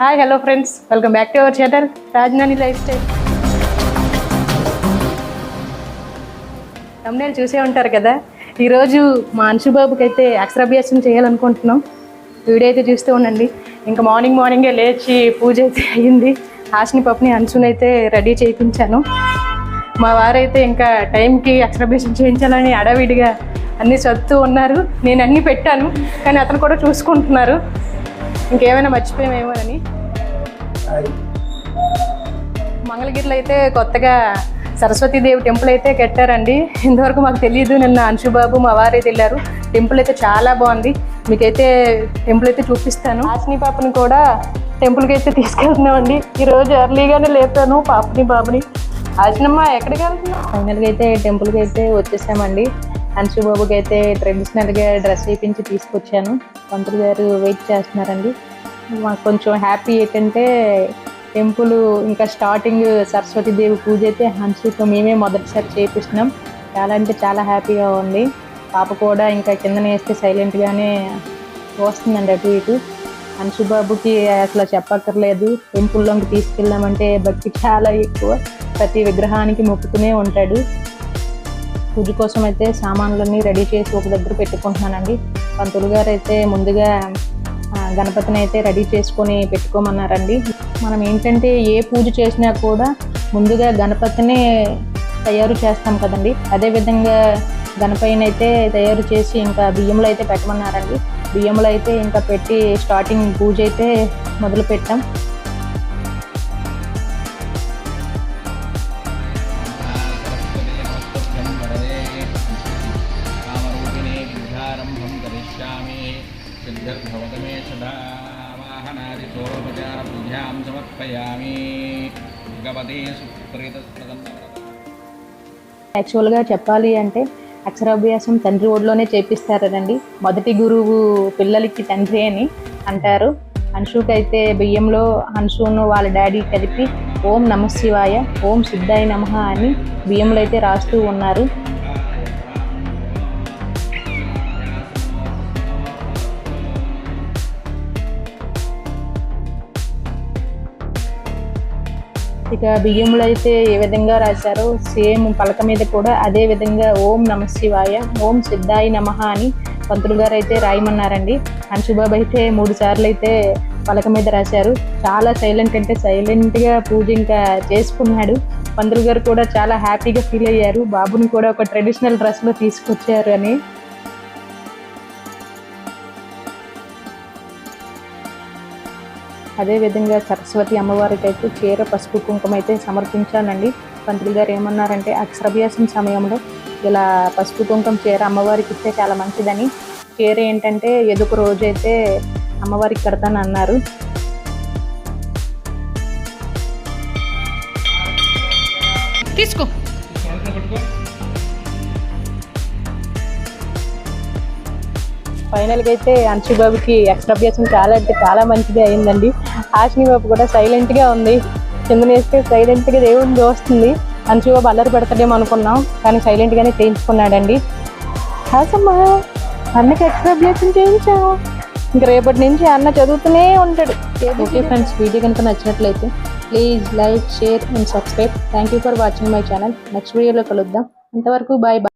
Hi hello friends welcome back to our channel Rajdhani lifestyle thumbnail చూసే ఉంటారు కదా? ఈరోజు మా అంశుబాబుకి అయితే అక్షరాభ్యాసం చేయాలనుకుంటున్నాం. వీడియో అయితే చూస్తూ ఉండండి. ఇంకా మార్నింగ్ మార్నింగే లేచి పూజ అయితే అయ్యింది హాస్ని పప్పుని అంశునైతే అయితే రెడీ చేయించాను. మా వారైతే ఇంకా టైంకి అక్షరాభ్యాసం చేయించాలని అడవిడిగా అన్నీ చదువుతూ ఉన్నారు. నేను అన్నీ పెట్టాను కానీ అతను కూడా చూసుకుంటున్నారు. ఇంకేమైనా మర్చిపోయామేమోనని మంగళగిరిలో అయితే కొత్తగా సరస్వతీదేవి టెంపుల్ అయితే కట్టారండి. ఇంతవరకు మాకు తెలియదు నిన్న అంశుబాబు మా వారైతే వెళ్ళారు. టెంపుల్ అయితే చాలా బాగుంది. మీకైతే టెంపుల్ అయితే చూపిస్తాను. ఆశని పాపని కూడా టెంపుల్కి అయితే తీసుకెళ్తున్నామండి. ఈరోజు ఎర్లీగానే లేపాను పాపని బాబుని. ఆశనమ్మ ఎక్కడికి వెళ్తున్నాం ఫైనల్గా అయితే టెంపుల్కి అయితే వచ్చేసామండి. అంశుబాబుకి అయితే ట్రెడిషనల్గా డ్రెస్ వేయించి తీసుకొచ్చాను. పంతులు గారు వెయిట్ చేస్తున్నారండి. మాకు కొంచెం హ్యాపీ ఏంటంటే టెంపుల్ ఇంకా స్టార్టింగ్ సరస్వతి దేవి పూజ అయితే హన్సుతో మేమే మొదటిసారి చేపిస్తున్నాం. చాలా అంటే చాలా హ్యాపీగా ఉంది. పాప కూడా ఇంకా కింద వేస్తే సైలెంట్గానే వస్తుందండి అటు ఇటు. హన్సుబాబుకి అసలు చెప్పక్కర్లేదు. టెంపుల్లోకి తీసుకెళ్ళామంటే భక్తి చాలా ఎక్కువ. ప్రతి విగ్రహానికి మొక్కుతూనే ఉంటాడు. పూజ కోసం అయితే సామాన్లన్నీ రెడీ చేసి ఒక దగ్గర పెట్టుకుంటున్నానండి. పంతులు గారు అయితే ముందుగా గణపతిని అయితే రెడీ చేసుకొని పెట్టుకోమన్నారండి. మనం ఏంటంటే ఏ పూజ చేసినా కూడా ముందుగా గణపతిని తయారు చేస్తాం కదండి. అదేవిధంగా గణపతిని అయితే తయారు చేసి ఇంకా బియ్యంలో అయితే పెట్టమన్నారండి. బియ్యంలో అయితే ఇంకా పెట్టి స్టార్టింగ్ పూజ అయితే మొదలు పెట్టాం సిద్ధిర్భవత మే సదా సమర్పయామి భగవతే యాక్చువల్గా చెప్పాలి అంటే అక్షరాభ్యాసం తండ్రి ఒడిలోనే చేపిస్తారనండి మొదటి గురువు పిల్లలకి తండ్రి అని అంటారు. హన్షుకైతే బియ్యంలో హన్షును వాళ్ళ డాడీ కలిపి ఓం నమశివాయ ఓం సిద్ధాయ నమః అని బియ్యంలో అయితే రాస్తూ ఉన్నారు. ఇక బియ్యంలో అయితే ఏ విధంగా రాశారో సేమ్ పలక మీద కూడా అదే విధంగా ఓం నమ శివాయ ఓం సిద్ధాయి నమః అని పంతులు గారు అయితే రాయమన్నారండి. అంశుబాబు అయితే మూడు సార్లు అయితే పలక మీద రాశారు. చాలా సైలెంట్ అంటే సైలెంట్గా పూజ ఇంకా చేసుకున్నాడు. పంతులు గారు కూడా చాలా హ్యాపీగా ఫీల్ అయ్యారు. బాబుని కూడా ఒక ట్రెడిషనల్ డ్రెస్లో తీసుకొచ్చారు అని అదేవిధంగా సరస్వతి అమ్మవారికి అయితే చీర పసుపు కుంకుమ అయితే సమర్పించానండి. పంతులు గారు ఏమన్నారంటే అక్షరాభ్యాసం సమయంలో ఇలా పసుపు కుంకుమ చీర అమ్మవారికి ఇస్తే చాలా మంచిదని. చీర ఏంటంటే ఎదుకు రోజు అయితే అమ్మవారికి కడతాను అన్నారు. తీసుకో. ఫైనల్గా అయితే అంశుబాబుకి ఎక్స్ట్రాభ్యాసం చాలా అంటే చాలా మంచిది అయిందండి. హాషిని బాబు కూడా సైలెంట్గా ఉంది. కింద వేస్తే సైలెంట్గా దేవుడిని అంశు బాబు అల్లరి పెడతాడేమో అనుకున్నాం కానీ సైలెంట్గానే చేయించుకున్నాడండి. హాసమ్మా అన్నకి ఎక్స్ట్రాభ్యాసం చేయించాము ఇంక రేపటి నుంచి అన్న చదువుతూనే ఉంటాడు. ఓకే ఫ్రెండ్స్ వీడియో కనుక నచ్చినట్లయితే please like share and subscribe thank you for watching my channel next వీడియోలో కలుద్దాం. ఇంతవరకు బాయ్ బాయ్